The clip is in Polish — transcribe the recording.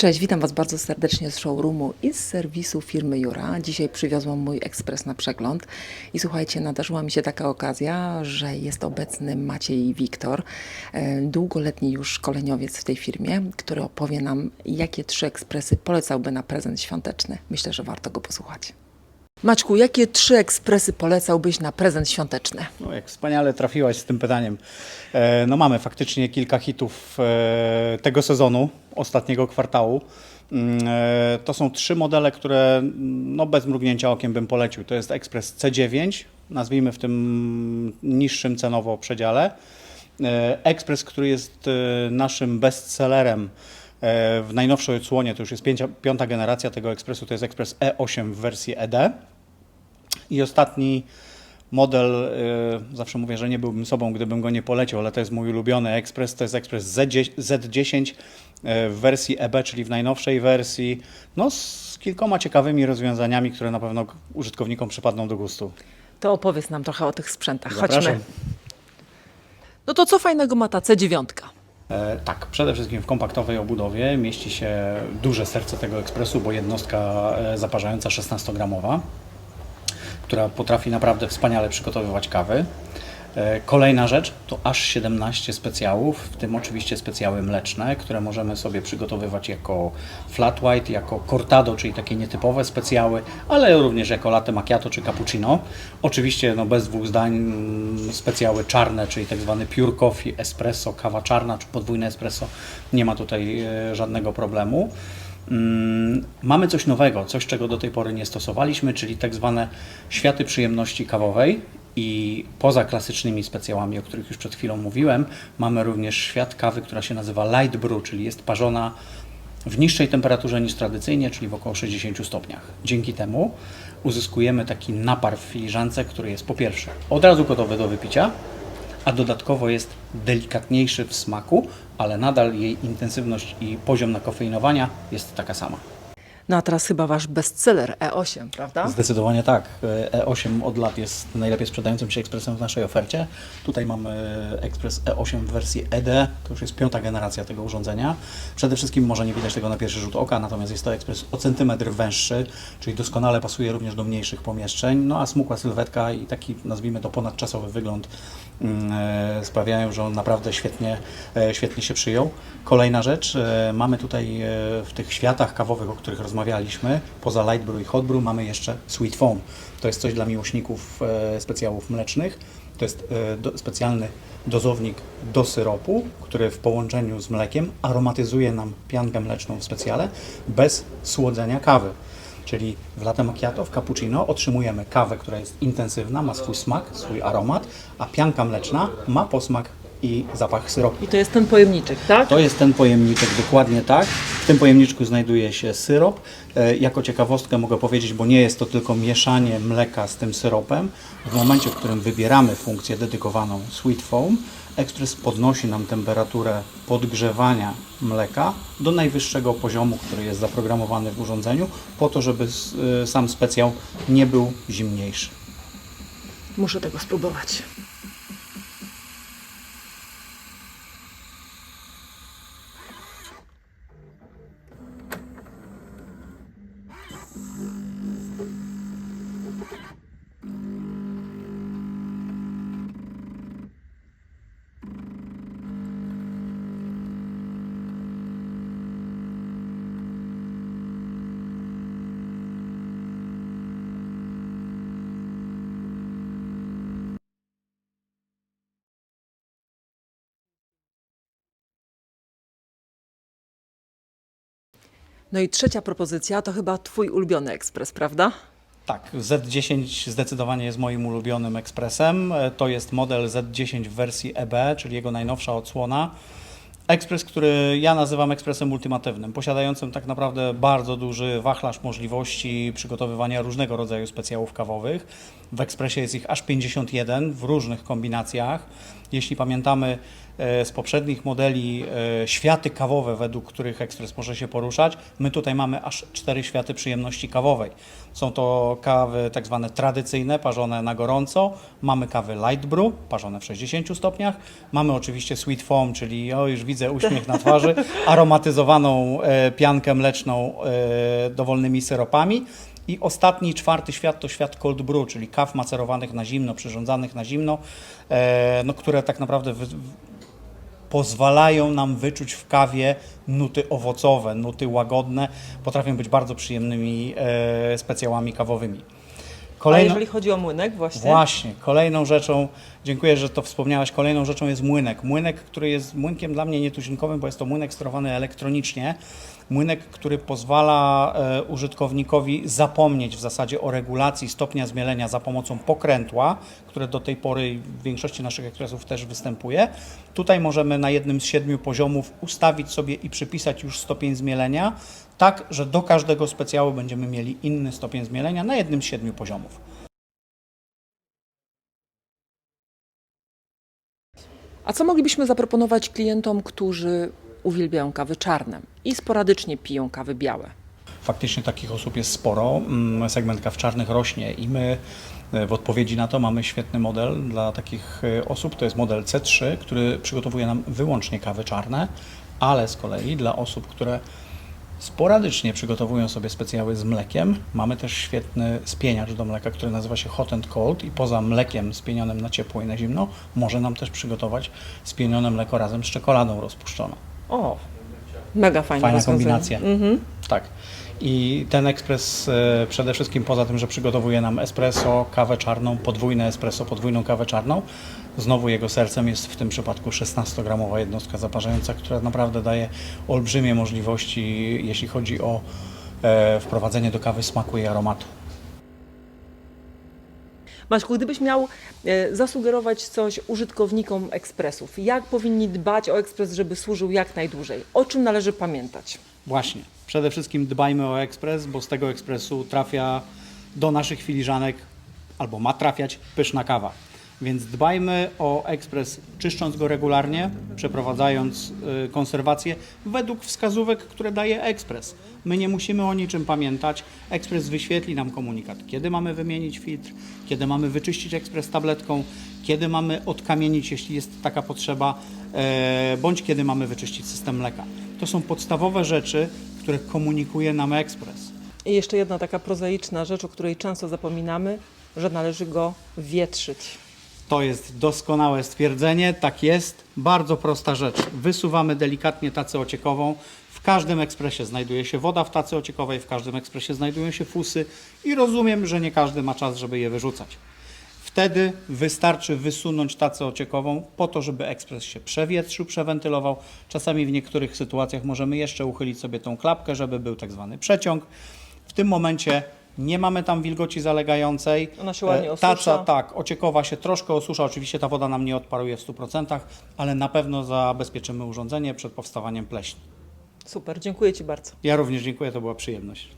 Cześć, witam Was bardzo serdecznie z showroomu i z serwisu firmy Jura. Dzisiaj przywiozłam mój ekspres na przegląd i słuchajcie, nadarzyła mi się taka okazja, że jest obecny Maciej Wiktor, e, długoletni już szkoleniowiec w tej firmie, który opowie nam, jakie trzy ekspresy polecałby na prezent świąteczny. Myślę, że warto go posłuchać. Maćku, jakie trzy ekspresy polecałbyś na prezent świąteczny? No, jak wspaniale trafiłaś z tym pytaniem. E, No mamy faktycznie kilka hitów e, tego sezonu, ostatniego kwartału. Mm, e, To są trzy modele, które no, bez mrugnięcia okiem bym polecił. To jest Express C9, nazwijmy w tym niższym cenowo przedziale. E, Express, który jest e, naszym bestsellerem e, w najnowszej odsłonie, to już jest pięcia, piąta generacja tego ekspresu, to jest Express E8 w wersji ED. I ostatni model, y, zawsze mówię, że nie byłbym sobą, gdybym go nie poleciał, ale to jest mój ulubiony ekspres, to jest ekspres Z10, Z10 y, w wersji EB, czyli w najnowszej wersji, no z kilkoma ciekawymi rozwiązaniami, które na pewno użytkownikom przypadną do gustu. To opowiedz nam trochę o tych sprzętach. Zapraszam. Chodźmy. No to co fajnego ma ta C9? E, tak, przede wszystkim w kompaktowej obudowie mieści się duże serce tego ekspresu, bo jednostka e, zaparzająca 16-gramowa, która potrafi naprawdę wspaniale przygotowywać kawy. E, Kolejna rzecz to aż 17 specjałów, w tym oczywiście specjały mleczne, które możemy sobie przygotowywać jako flat white, jako cortado, czyli takie nietypowe specjały, ale również jako latte macchiato czy cappuccino. Oczywiście no bez dwóch zdań mm, specjały czarne, czyli tak zwany pure coffee, espresso, kawa czarna czy podwójne espresso. Nie ma tutaj e, żadnego problemu. Mm, Mamy coś nowego, coś czego do tej pory nie stosowaliśmy, czyli tak zwane światy przyjemności kawowej. I poza klasycznymi specjałami, o których już przed chwilą mówiłem, mamy również świat kawy, która się nazywa light brew, czyli jest parzona w niższej temperaturze niż tradycyjnie, czyli w około 60 stopniach. Dzięki temu uzyskujemy taki napar w filiżance, który jest po pierwsze od razu gotowy do wypicia, a dodatkowo jest delikatniejszy w smaku, ale nadal jej intensywność i poziom nakofeinowania jest taka sama. No a teraz chyba wasz bestseller E8, prawda? Zdecydowanie tak. E8 od lat jest najlepiej sprzedającym się ekspresem w naszej ofercie. Tutaj mamy ekspres E8 w wersji ED, to już jest piąta generacja tego urządzenia. Przede wszystkim może nie widać tego na pierwszy rzut oka, natomiast jest to ekspres o centymetr węższy, czyli doskonale pasuje również do mniejszych pomieszczeń. No a smukła sylwetka i taki, nazwijmy to, ponadczasowy wygląd mm, e, sprawiają, że on naprawdę świetnie, e, świetnie się przyjął. Kolejna rzecz, e, mamy tutaj w tych światach kawowych, o których rozmawialiśmy, poza light brew i hot brew mamy jeszcze sweet foam. To jest coś dla miłośników e, specjałów mlecznych. To jest e, do, specjalny dozownik do syropu, który w połączeniu z mlekiem aromatyzuje nam piankę mleczną w specjale bez słodzenia kawy. Czyli w latte macchiato, w cappuccino otrzymujemy kawę, która jest intensywna, ma swój smak, swój aromat, a pianka mleczna ma posmak i zapach syropu. I to jest ten pojemniczek, tak? To jest ten pojemniczek, dokładnie tak. W tym pojemniczku znajduje się syrop. E, Jako ciekawostkę mogę powiedzieć, bo nie jest to tylko mieszanie mleka z tym syropem. W momencie, w którym wybieramy funkcję dedykowaną Sweet Foam, Express podnosi nam temperaturę podgrzewania mleka do najwyższego poziomu, który jest zaprogramowany w urządzeniu, po to, żeby y, sam specjał nie był zimniejszy. Muszę tego spróbować. No i trzecia propozycja to chyba twój ulubiony ekspres, prawda? Tak, Z10 zdecydowanie jest moim ulubionym ekspresem. To jest model Z10 w wersji EB, czyli jego najnowsza odsłona. Ekspres, który ja nazywam ekspresem ultimatywnym, posiadającym tak naprawdę bardzo duży wachlarz możliwości przygotowywania różnego rodzaju specjałów kawowych. W ekspresie jest ich aż 51 w różnych kombinacjach. Jeśli pamiętamy e, z poprzednich modeli e, światy kawowe, według których ekspres może się poruszać, my tutaj mamy aż cztery światy przyjemności kawowej. Są to kawy tak zwane tradycyjne, parzone na gorąco, mamy kawy light brew, parzone w 60 stopniach, mamy oczywiście sweet foam, czyli o już widzę uśmiech na twarzy, aromatyzowaną e, piankę mleczną dowolnymi syropami. I ostatni, czwarty świat to świat cold brew, czyli kaw macerowanych na zimno, przyrządzanych na zimno, e, no, które tak naprawdę wy, pozwalają nam wyczuć w kawie nuty owocowe, nuty łagodne, potrafią być bardzo przyjemnymi e, specjałami kawowymi. A jeżeli chodzi o młynek właśnie? Właśnie, kolejną rzeczą, dziękuję, że to wspomniałaś, kolejną rzeczą jest młynek. Młynek, który jest młynkiem dla mnie nietuzinkowym, bo jest to młynek sterowany elektronicznie. Młynek, który pozwala e, użytkownikowi zapomnieć w zasadzie o regulacji stopnia zmielenia za pomocą pokrętła, które do tej pory w większości naszych ekspresów też występuje. Tutaj możemy na jednym z siedmiu poziomów ustawić sobie i przypisać już stopień zmielenia, tak, że do każdego specjału będziemy mieli inny stopień zmielenia na jednym z siedmiu poziomów. A co moglibyśmy zaproponować klientom, którzy uwielbiają kawy czarne i sporadycznie piją kawy białe? Faktycznie takich osób jest sporo. Mm, Segment kaw czarnych rośnie i my e, w odpowiedzi na to mamy świetny model dla takich e, osób. To jest model C3, który przygotowuje nam wyłącznie kawy czarne, ale z kolei dla osób, które sporadycznie przygotowują sobie specjały z mlekiem, mamy też świetny spieniacz do mleka, który nazywa się Hot and Cold i poza mlekiem spienionym na ciepło i na zimno może nam też przygotować spienione mleko razem z czekoladą rozpuszczoną. O, mega fajne Fajna rozwiązanie. kombinacja. Mhm. Tak. I ten ekspres e, przede wszystkim poza tym, że przygotowuje nam espresso, kawę czarną, podwójne espresso, podwójną kawę czarną, znowu jego sercem jest w tym przypadku 16-gramowa jednostka zaparzająca, która naprawdę daje olbrzymie możliwości, jeśli chodzi o e, wprowadzenie do kawy smaku i aromatu. Maćku, gdybyś miał e, zasugerować coś użytkownikom ekspresów, jak powinni dbać o ekspres, żeby służył jak najdłużej? O czym należy pamiętać? Właśnie. Przede wszystkim dbajmy o ekspres, bo z tego ekspresu trafia do naszych filiżanek albo ma trafiać pyszna kawa. Więc dbajmy o ekspres, czyszcząc go regularnie, przeprowadzając y, konserwację według wskazówek, które daje ekspres. My nie musimy o niczym pamiętać. Ekspres wyświetli nam komunikat, kiedy mamy wymienić filtr, kiedy mamy wyczyścić ekspres tabletką, kiedy mamy odkamienić, jeśli jest taka potrzeba, e, bądź kiedy mamy wyczyścić system mleka. To są podstawowe rzeczy, które komunikuje nam ekspres. I jeszcze jedna taka prozaiczna rzecz, o której często zapominamy, że należy go wietrzyć. To jest doskonałe stwierdzenie, tak jest. Bardzo prosta rzecz. Wysuwamy delikatnie tacę ociekową. W każdym ekspresie znajduje się woda w tacy ociekowej, w każdym ekspresie znajdują się fusy i rozumiem, że nie każdy ma czas, żeby je wyrzucać. Wtedy wystarczy wysunąć tacę ociekową po to, żeby ekspres się przewietrzył, przewentylował. Czasami w niektórych sytuacjach możemy jeszcze uchylić sobie tą klapkę, żeby był tak zwany przeciąg. W tym momencie nie mamy tam wilgoci zalegającej. Ona się ładnie E, osusza. Taca, tak, ociekowa się troszkę osusza. Oczywiście ta woda nam nie odparuje w 100%, ale na pewno zabezpieczymy urządzenie przed powstawaniem pleśni. Super, dziękuję Ci bardzo. Ja również dziękuję, to była przyjemność.